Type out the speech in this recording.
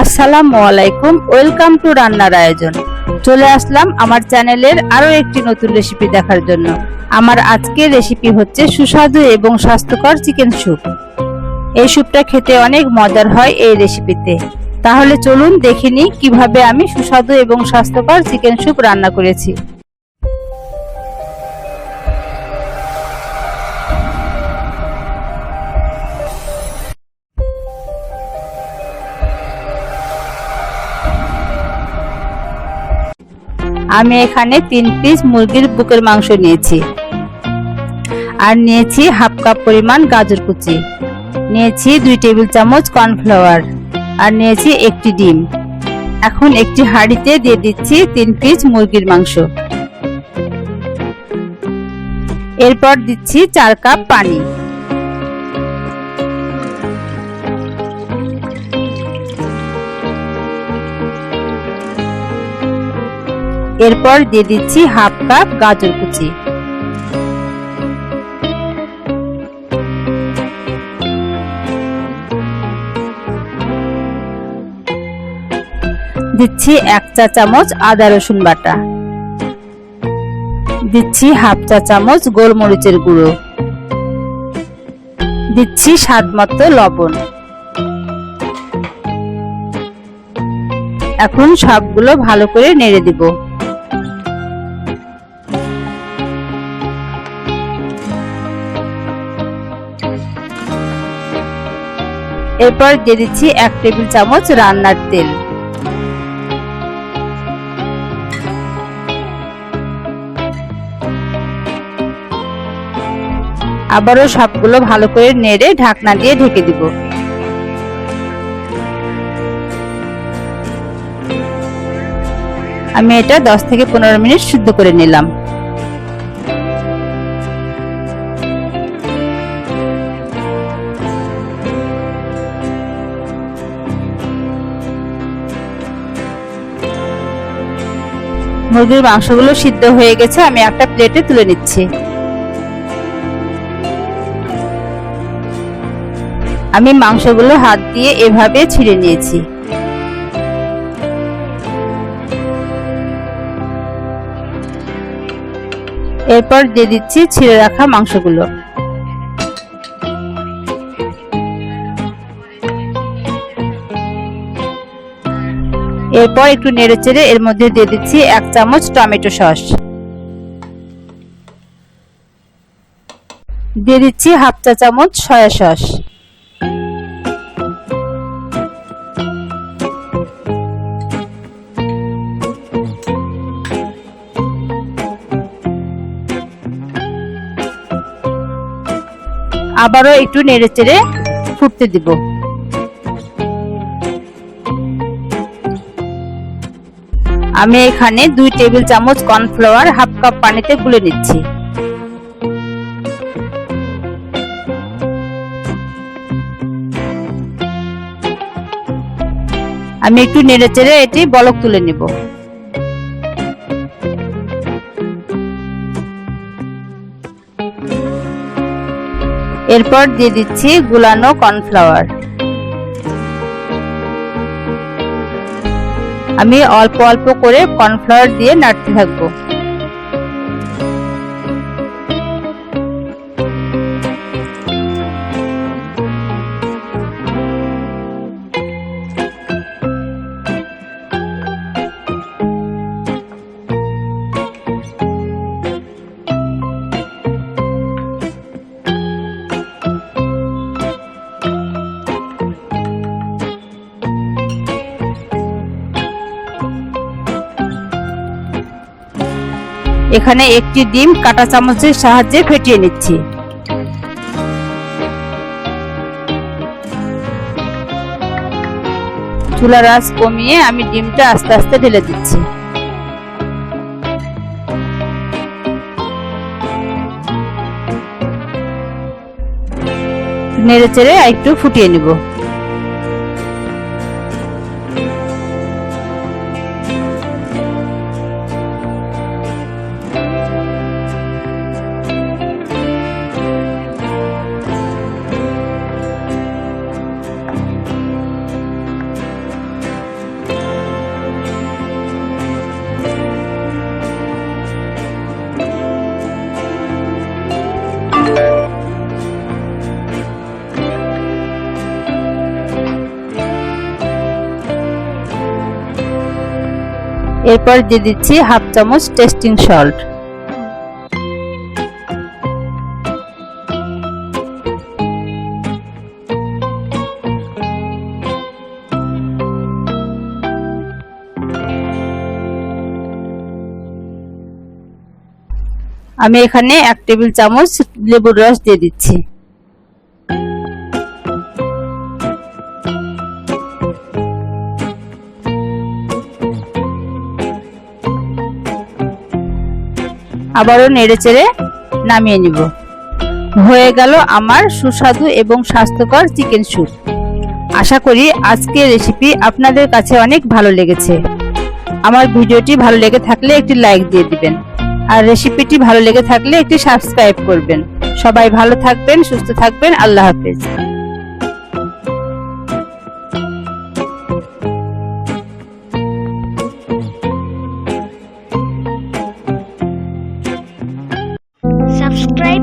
আসসালামু আলাইকুম, welcome to রান্নার আয়োজন। চলে আসলাম আমার চ্যানেলের আরও একটি নতুন রেসিপি দেখার জন্য। আমার আজকের রেসিপি হচ্ছে সুস্বাদু এবং স্বাস্থ্যকর চিকেন স্যুপ। এই স্যুপটা খেতে অনেক মজার হয় এই রেসিপিতে। তাহলে চলুন দেখিনি কীভাবে আমি সুস্বাদু এবং স্বাস্থ্যকর চিকেন স্যুপ রান্না করেছি। আমি এখানে তিন পিস মুরগির বুকের মাংস নিয়েছি। আর নিয়েছি হাফ কাপ পরিমাণ গাজর কুচি। নিয়েছি দুই টেবিল চামচ কর্নফ্লাওয়ার। আর নিয়েছি একটি ডিম। এখন একটি হাঁড়িতে দিয়ে দিচ্ছি তিন পিস মুরগির মাংস। এরপর দিচ্ছি চার কাপ পানি। এরপর দিয়ে দিচ্ছি হাফ কাপ গাজর কুচি। দিচ্ছি এক চা চামচ আদা রসুন বাটা। দিচ্ছি হাফ চা চামচ গোলমরিচের গুঁড়ো। দিচ্ছি স্বাদ মতো লবণ। এখন সবগুলো ভালো করে নেড়ে দিব। এরপর দিয়ে দিচ্ছি এক টেবিল চামচ রান্নার তেল। আবারও সবগুলো ভালো করে নেড়ে ঢাকনা দিয়ে ঢেকে দিব। আমি এটা দশ থেকে পনেরো মিনিট শুদ্ধ করে নিলাম। মুরগির মাংসগুলো সিদ্ধ হয়ে গেছে, আমি একটা প্লেটে তুলে নিচ্ছি। আমি মাংসগুলো হাত দিয়ে এভাবে ছিঁড়ে নিয়েছি। এরপর দিয়ে দিচ্ছি ছিঁড়ে রাখা মাংসগুলো। এরপর একটু নেড়ে চেড়ে এর মধ্যে দিয়ে দিচ্ছি এক চামচ টমেটো সস। দিয়ে দিচ্ছি হাফ চা চামচ সয়া সস। আবারও একটু নেড়ে চেড়ে ফুটতে দিব। আমি এখানে দুই টেবিল চামচ কর্নফ্লাওয়ার হাফ কাপ পানিতে গুলে নিচ্ছি। আমি একটু নেড়ে চেড়ে এটি বলক তুলে নেব। এরপর দিয়ে দিচ্ছি গুলানো কর্নফ্লাওয়ার। আমি অল্প অল্প করে কর্নফ্লাওয়ার দিয়ে নাড়তে থাকব। এখানে একটি ডিম কাটা চামচের সাহায্যে ফেটিয়ে নিচ্ছি। চুলার আঁচ কমিয়ে আমি ডিমটা আস্তে আস্তে ঢেলে দিচ্ছি। নেড়ে চেড়ে একটু ফুটিয়ে নিব। এরপর দিয়ে দিচ্ছি হাফ চামচ টেস্টিং সল্ট। আমি এখানে এক টেবিল চামচ লেবুর রস দিয়ে দিচ্ছি। আবারও নেড়ে চেড়ে নামিয়ে নিব। হয়ে গেল আমার সুস্বাদু এবং স্বাস্থ্যকর চিকেন স্যুপ। আশা করি আজকের রেসিপি আপনাদের কাছে অনেক ভালো লেগেছে। আমার ভিডিওটি ভালো লেগে থাকলে একটি লাইক দিয়ে দিবেন। আর রেসিপিটি ভালো লেগে থাকলে একটি সাবস্ক্রাইব করবেন। সবাই ভালো থাকবেন, সুস্থ থাকবেন। আল্লাহ হাফেজ। সাবস্ক্রাইব